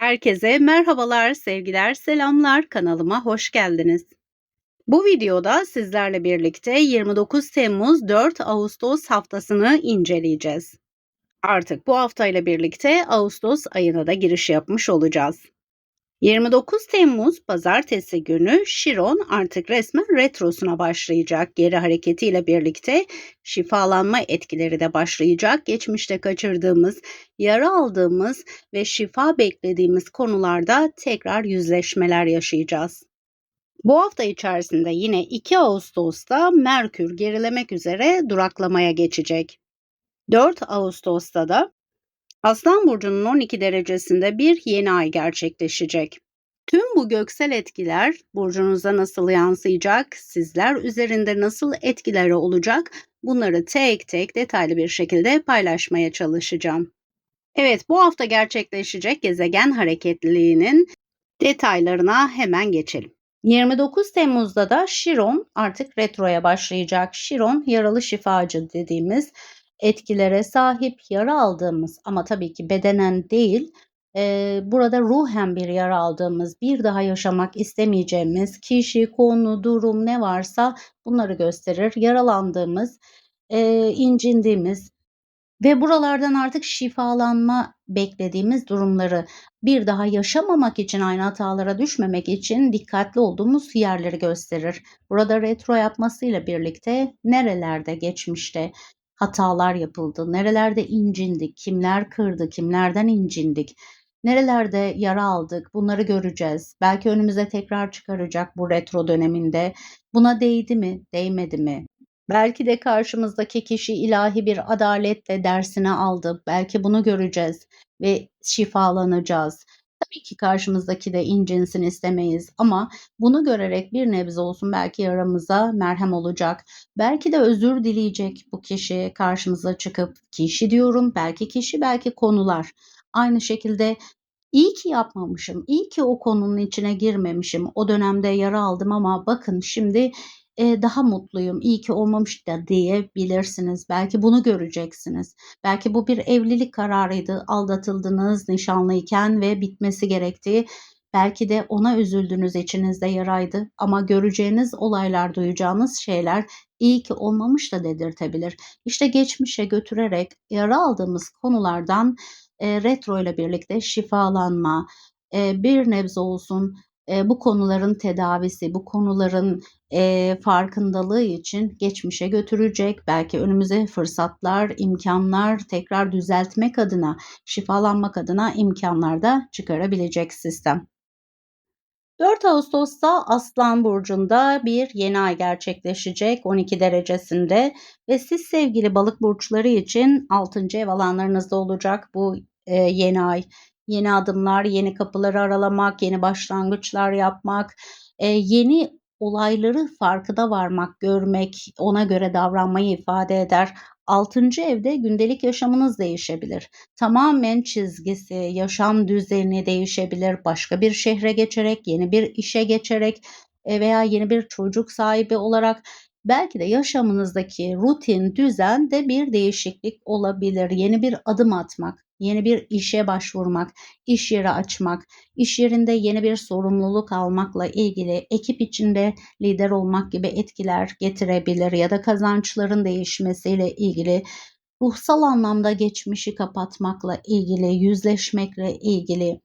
Herkese merhabalar, sevgiler, selamlar. Kanalıma hoş geldiniz. Bu videoda sizlerle birlikte 29 Temmuz 4 Ağustos haftasını inceleyeceğiz. Artık bu haftayla birlikte Ağustos ayına da giriş yapmış olacağız. 29 Temmuz pazartesi günü Şiron artık resmen retrosuna başlayacak. Geri hareketiyle birlikte şifalanma etkileri de başlayacak. Geçmişte kaçırdığımız, yara aldığımız ve şifa beklediğimiz konularda tekrar yüzleşmeler yaşayacağız. Bu hafta içerisinde yine 2 Ağustos'ta Merkür gerilemek üzere duraklamaya geçecek. 4 Ağustos'ta da Aslan burcunun 12 derecesinde bir yeni ay gerçekleşecek. Tüm bu göksel etkiler burcunuza nasıl yansıyacak, sizler üzerinde nasıl etkileri olacak bunları tek tek detaylı bir şekilde paylaşmaya çalışacağım. Evet bu hafta gerçekleşecek gezegen hareketliliğinin detaylarına hemen geçelim. 29 Temmuz'da da Şiron artık retroya başlayacak. Şiron yaralı şifacı dediğimiz etkilere sahip yara aldığımız ama tabii ki bedenen değil e, burada ruhen bir yara aldığımız bir daha yaşamak istemeyeceğimiz kişi, konu, durum ne varsa bunları gösterir. Yaralandığımız, e, incindiğimiz ve buralardan artık şifalanma beklediğimiz durumları bir daha yaşamamak için aynı hatalara düşmemek için dikkatli olduğumuz yerleri gösterir. Burada retro yapmasıyla birlikte nerelerde geçmişte hatalar yapıldı, nerelerde incindik, kimler kırdı, kimlerden incindik, nerelerde yara aldık bunları göreceğiz. Belki önümüze tekrar çıkaracak bu retro döneminde. Buna değdi mi, değmedi mi? Belki de karşımızdaki kişi ilahi bir adaletle dersini aldı. Belki bunu göreceğiz ve şifalanacağız. Tabii ki karşımızdaki de incinsin istemeyiz ama bunu görerek bir nebze olsun belki yaramıza merhem olacak. Belki de özür dileyecek bu kişi karşımıza çıkıp kişi diyorum belki kişi belki konular. Aynı şekilde iyi ki yapmamışım, iyi ki o konunun içine girmemişim. O dönemde yara aldım ama bakın şimdi e, daha mutluyum, iyi ki olmamış da diyebilirsiniz. Belki bunu göreceksiniz. Belki bu bir evlilik kararıydı. Aldatıldınız nişanlıyken ve bitmesi gerektiği. Belki de ona üzüldünüz içinizde yaraydı ama göreceğiniz olaylar, duyacağınız şeyler iyi ki olmamış da dedirtebilir. İşte geçmişe götürerek yara aldığımız konulardan e, retro ile birlikte şifalanma, e, bir nebze olsun e, bu konuların tedavisi, bu konuların e, farkındalığı için geçmişe götürecek. Belki önümüze fırsatlar, imkanlar tekrar düzeltmek adına, şifalanmak adına imkanlar da çıkarabilecek sistem. 4 Ağustos'ta Aslan Burcu'nda bir yeni ay gerçekleşecek 12 derecesinde ve siz sevgili balık burçları için 6. ev alanlarınızda olacak bu yeni ay yeni adımlar, yeni kapıları aralamak, yeni başlangıçlar yapmak, e, yeni olayları farkına varmak, görmek, ona göre davranmayı ifade eder. Altıncı evde gündelik yaşamınız değişebilir. Tamamen çizgisi, yaşam düzeni değişebilir. Başka bir şehre geçerek, yeni bir işe geçerek e, veya yeni bir çocuk sahibi olarak belki de yaşamınızdaki rutin, düzen de bir değişiklik olabilir. Yeni bir adım atmak yeni bir işe başvurmak, iş yeri açmak, iş yerinde yeni bir sorumluluk almakla ilgili ekip içinde lider olmak gibi etkiler getirebilir ya da kazançların değişmesiyle ilgili ruhsal anlamda geçmişi kapatmakla ilgili, yüzleşmekle ilgili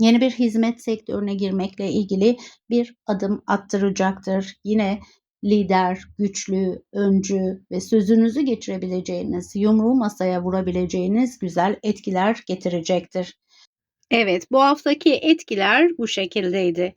yeni bir hizmet sektörüne girmekle ilgili bir adım attıracaktır. Yine lider, güçlü, öncü ve sözünüzü geçirebileceğiniz, yumruğu masaya vurabileceğiniz güzel etkiler getirecektir. Evet, bu haftaki etkiler bu şekildeydi.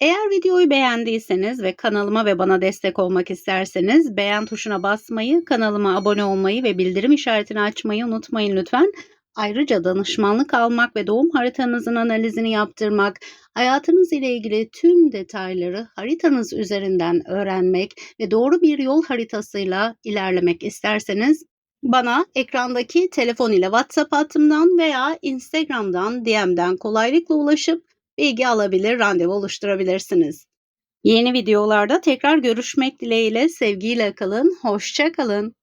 Eğer videoyu beğendiyseniz ve kanalıma ve bana destek olmak isterseniz beğen tuşuna basmayı, kanalıma abone olmayı ve bildirim işaretini açmayı unutmayın lütfen. Ayrıca danışmanlık almak ve doğum haritanızın analizini yaptırmak, hayatınız ile ilgili tüm detayları haritanız üzerinden öğrenmek ve doğru bir yol haritasıyla ilerlemek isterseniz bana ekrandaki telefon ile WhatsApp hattımdan veya Instagram'dan DM'den kolaylıkla ulaşıp bilgi alabilir, randevu oluşturabilirsiniz. Yeni videolarda tekrar görüşmek dileğiyle sevgiyle kalın, hoşça kalın.